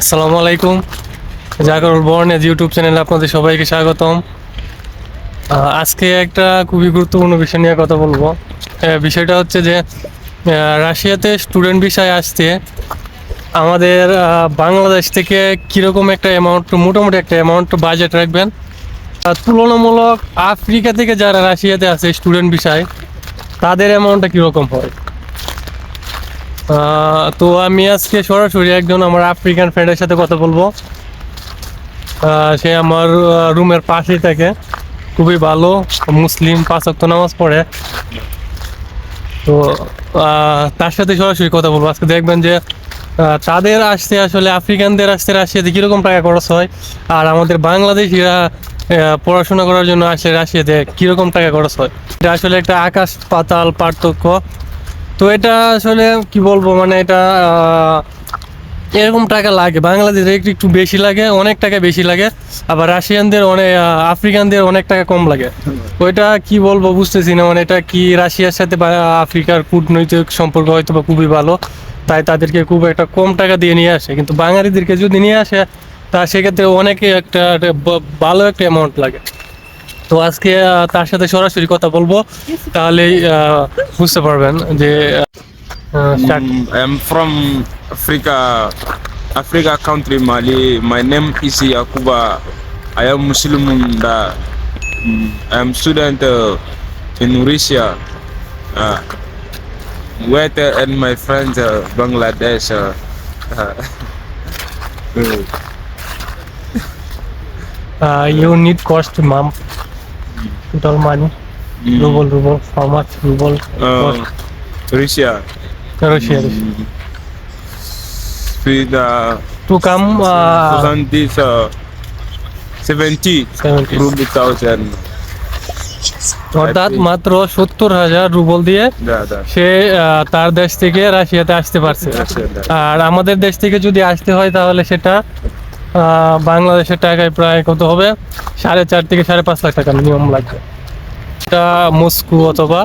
আসসালামু আলাইকুম। জাগরুল বর্ণেজ ইউটিউব চ্যানেলে আপনাদের সবাইকে স্বাগতম। আজকে একটা খুবই গুরুত্বপূর্ণ বিষয় নিয়ে কথা বলব। বিষয়টা হচ্ছে যে রাশিয়াতে স্টুডেন্ট বিষয় আসতে আমাদের বাংলাদেশ থেকে কীরকম একটা অ্যামাউন্ট মোটামুটি একটা অ্যামাউন্ট বাজেট রাখবেন? তুলনামূলক আফ্রিকা থেকে যারা রাশিয়াতে আছে স্টুডেন্ট বিষয় তাদের অ্যামাউন্টটা কীরকম হয়? তো আমি আজকে সরাসরি একজন আমার আফ্রিকান ফ্রেন্ডের সাথে কথা বলব। সে আমার রুমের পাশেই থাকে। খুবই ভালো, মুসলিম, পাঁচ ওয়াক্ত নামাজ পড়ে। তো তার সাথে সরাসরি কথা বলব। আজকে দেখবেন যে তাদের আসতে আসলে আফ্রিকানদের আসতে রাশিয়াতে কীরকম টাকা খরচ হয়? আর আমাদের বাংলাদেশিরা পড়াশোনা করার জন্য আসলে রাশিয়াতে কীরকম টাকা খরচ হয়? এটা আসলে একটা আকাশ পাতাল পার্থক্য। তো এটা আসলে কি বলব মানে এটা এরকম টাকা লাগে। বাংলাদেশে একটু একটু বেশি লাগে, অনেক টাকা বেশি লাগে, আবার রাশিয়ানদের অনেক আফ্রিকানদের অনেক টাকা কম লাগে। ওইটা কি বলব বুঝতেছি না মানে এটা কি রাশিয়ার সাথে বা আফ্রিকার কূটনৈতিক সম্পর্ক হয়তো বা খুবই ভালো, তাই তাদেরকে খুব একটা কম টাকা দিয়ে নিয়ে আসে। কিন্তু বাঙালিদেরকে যদি নিয়ে আসে, তা সেক্ষেত্রে অনেকে একটা একটা ভালো একটা অ্যামাউন্ট লাগে। তো আজকে আহ, তার সাথে সরাসরি কথা বলব তাহলেই আহ, বুঝতে পারবেন যে আহ, start Mm, I'm from Africa, Africa country Mali. My name is Yakuba. I am Muslim. Da, mm, I am student uh, in Russia. Uh, with uh, and my friends uh, Bangladesh. Uh, uh, Uh, you need cost mom money mm, ruble ruble how much ruble uh, Russia. Russia Mm, with uh, to come uh, 70, uh, 70 70 ruble thousand. অর্থাৎ মাত্র সত্তর হাজার rouble দিয়ে. সে তার দেশ থেকে রাশিয়াতে আসতে পারছে আর আমাদের দেশ থেকে যদি আসতে হয় তাহলে সেটা বাংলাদেশের টাকায় প্রায় কত হবে? সাড়ে চার থেকে সাড়ে পাঁচ লাখ টাকা মিনিমাম লাগবে। এটা মস্কো অথবা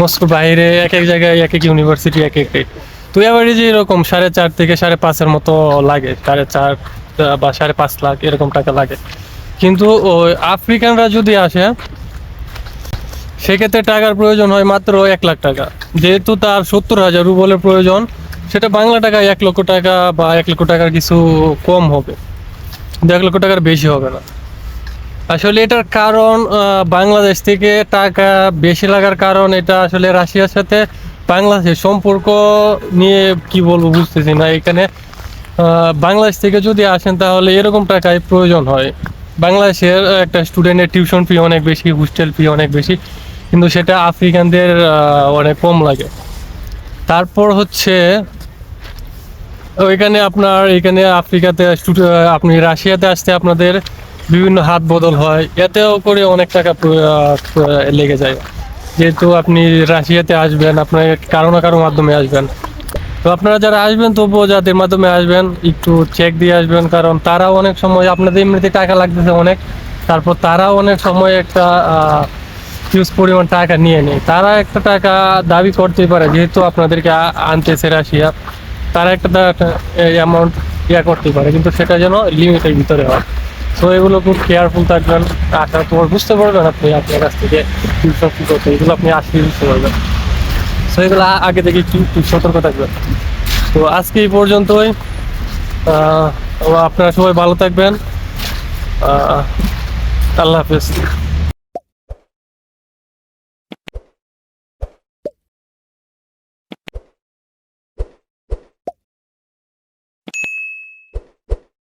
মস্কোর বাইরে এক এক জায়গায় এক এক ইউনিভার্সিটি এক এক rate। তো এবারে যে এরকম সাড়ে চার থেকে সাড়ে পাঁচের মতো লাগে, সাড়ে চার বা সাড়ে পাঁচ লাখ এরকম টাকা লাগে। কিন্তু ওই আফ্রিকানরা যদি আসে, সেক্ষেত্রে টাকার প্রয়োজন হয় মাত্র এক লাখ টাকা। যেহেতু তার সত্তর হাজার রুবলের প্রয়োজন, সেটা বাংলা টাকায় এক লক্ষ টাকা বা এক লক্ষ টাকার কিছু কম হবে। দু এক লক্ষ টাকার বেশি হবে না। আসলে এটার কারণ বাংলাদেশ থেকে টাকা বেশি লাগার কারণ এটা আসলে রাশিয়ার সাথে বাংলাদেশের সম্পর্ক নিয়ে কি বলব বুঝতেছি না। এখানে বাংলাদেশ থেকে যদি আসেন তাহলে এরকম টাকায় প্রয়োজন হয়। বাংলাদেশের একটা স্টুডেন্টের টিউশন ফি অনেক বেশি হোস্টেল ফি অনেক বেশি, কিন্তু সেটা আফ্রিকানদের অনেক কম লাগে। তারপর হচ্ছে ওইখানে আপনার, এখানে আফ্রিকাতে আপনি রাশিয়াতে আসতে আপনাদের বিভিন্ন হাত বদল হয়। এতেও করে অনেক টাকা লেগে যায়। যেহেতু আপনি রাশিয়াতে আসবেন, আপনার কারও না কারও মাধ্যমে আসবেন। তো আপনারা যারা আসবেন, তবুও যাদের মাধ্যমে আসবেন, একটু চেক দিয়ে আসবেন। কারণ তারাও অনেক সময়, আপনাদের এমনিতে টাকা লাগতেছে অনেক। তারপর তারাও অনেক সময় একটা হিউজ পরিমাণ টাকা নিয়ে নেয়। তারা একটা টাকা দাবি করতেই পারে, যেহেতু আপনাদেরকে আনতেছে রাশিয়া। তারা একটা একটা অ্যামাউন্ট ইয়া করতেই পারে, কিন্তু সেটা যেন লিমিটের ভিতরে হয়। তো এগুলো খুব কেয়ারফুল থাকবেন, আশা তোমার বুঝতে পারবেন আপনি, আপনার কাছ থেকে টিউশন কী করতে এগুলো আপনি আসলে বুঝতে পারবেন। তো এগুলো আগে থেকে একটু সতর্ক থাকবেন। তো, আজকে এই পর্যন্তই। আপনারা সবাই ভালো থাকবেন। আল্লাহ হাফেজ।